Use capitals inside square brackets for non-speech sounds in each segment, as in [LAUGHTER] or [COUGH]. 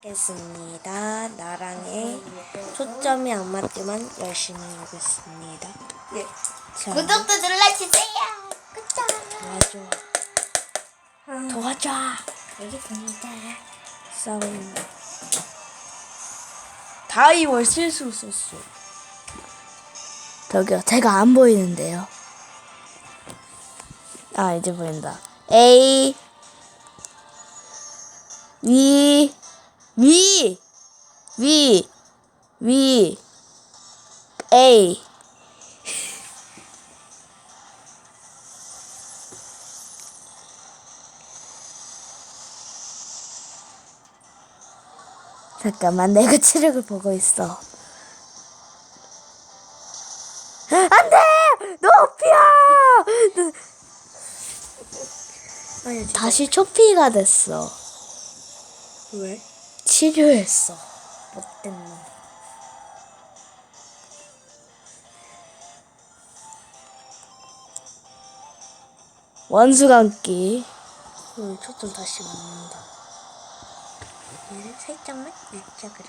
하겠습니다. 나랑의 초점이 안 맞지만 열심히 하겠습니다. 예. 자, 구독도 눌러주세요. 도와줘. 도와줘. 알겠습니다. 싸운다. 다이월 실수 썼어. 저기요, 제가 안 보이는데요. 아, 이제 보인다. A, 위, 위, 위, 위, A. 잠깐만, 내가 체력을 보고 있어. 안 돼! 높이야! 다시 초피가 됐어. 왜? 치료했어. 못된 놈. 원수 감기. 응, 초점 다시 맞는다. 얘를 살짝만 일자 그래.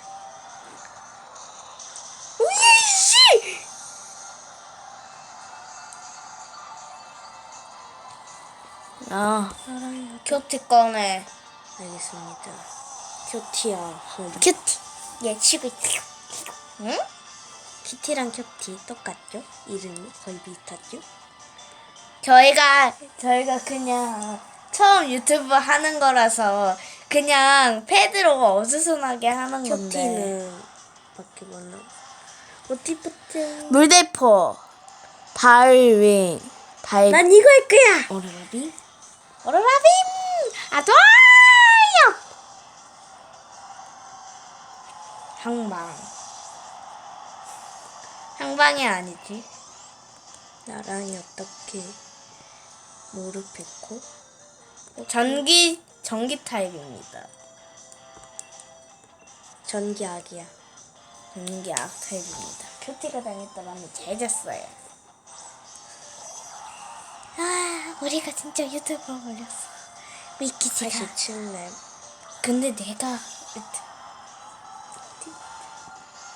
우이씨! 아, 사랑해. 큐티 꺼내. 알겠습니다. 큐티야. 헐. 큐티. 얘 치고 있어. 응? 키티랑 큐티 똑같죠? 이름이 거의 비슷하죠? 저희가 저희가 그냥 처음 유튜브 하는 거라서 그냥 패드로 어수선하게 하는 건데. 큐티는 밖에. 오티프트. 물대포. 달윙. 달. 난 이거 할 거야. 오라라비. 오라라빔 아도아요. 항방. 항방이 아니지. 나랑이 어떻게 모르겠고 전기 전기 타입입니다. 전기 악이야. 전기 악 타입입니다. 큐티가 당했더라면 제일 졌어요. 아, 우리가 진짜 유튜브 올렸어. 미키지가. 87렙. 근데 내가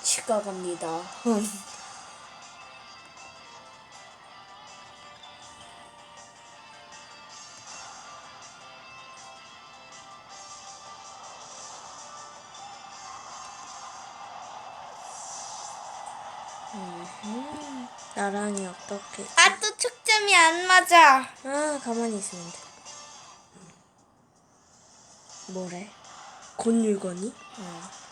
치과 갑니다. 나랑이 어떻게 아, 또 축점이 안 맞아. 아 가만히 있으면 돼. 뭐래? 곤율건이? 어.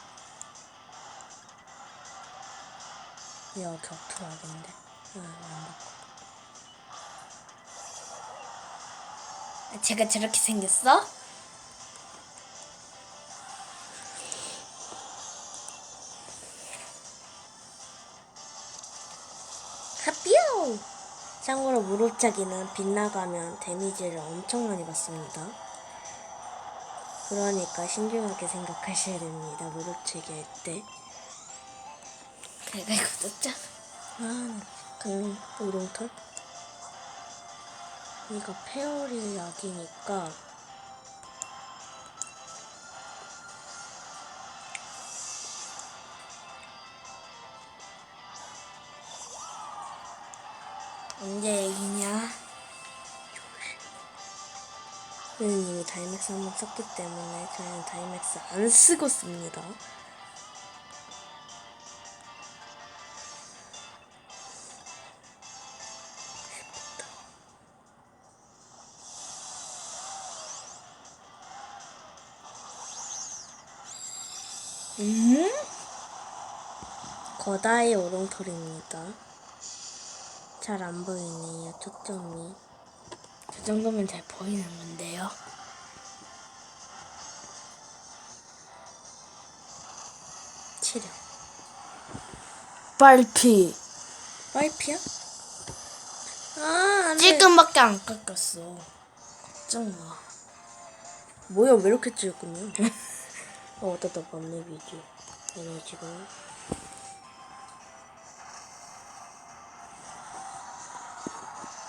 야 격투하겠는데. 제가 저렇게 생겼어? 하피오! 참고로 무릎차기는 빗나가면 데미지를 엄청 많이 받습니다. 그러니까 신중하게 생각하셔야 됩니다. 무릎차기 할 때. 내가 이거 줬잖아. 아, 그 우롱털? 이거 페어리 약이니까 언제 얘기냐? 저는 이미 다이맥스 한번 썼기 때문에 저희는 다이맥스 안 쓰고 씁니다. 음? 거다의 오롱털입니다. 잘 안 보이네요, 초점이. 저 정도면 잘 보이는 건데요. 치료. 빨피. 와이프야? 아, 안 돼. 찔끔밖에 안 깎았어. 걱정 마. 뭐야, 왜 이렇게 찔끔이야? [LAUGHS] 어, 어쩌다 맘맵이지. 에너지가.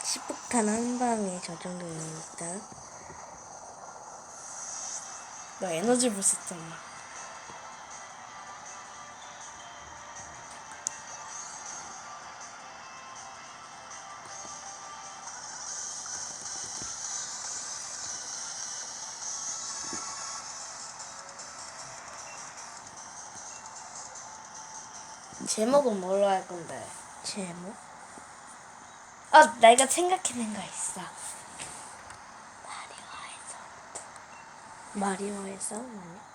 시폭탄 한 방에 저 정도입니다. 너 에너지 불 썼잖아. 제목은 뭘로 할 건데? 제목? 아, 내가 생각해낸 거 있어. 마리오의 싸움 아니야?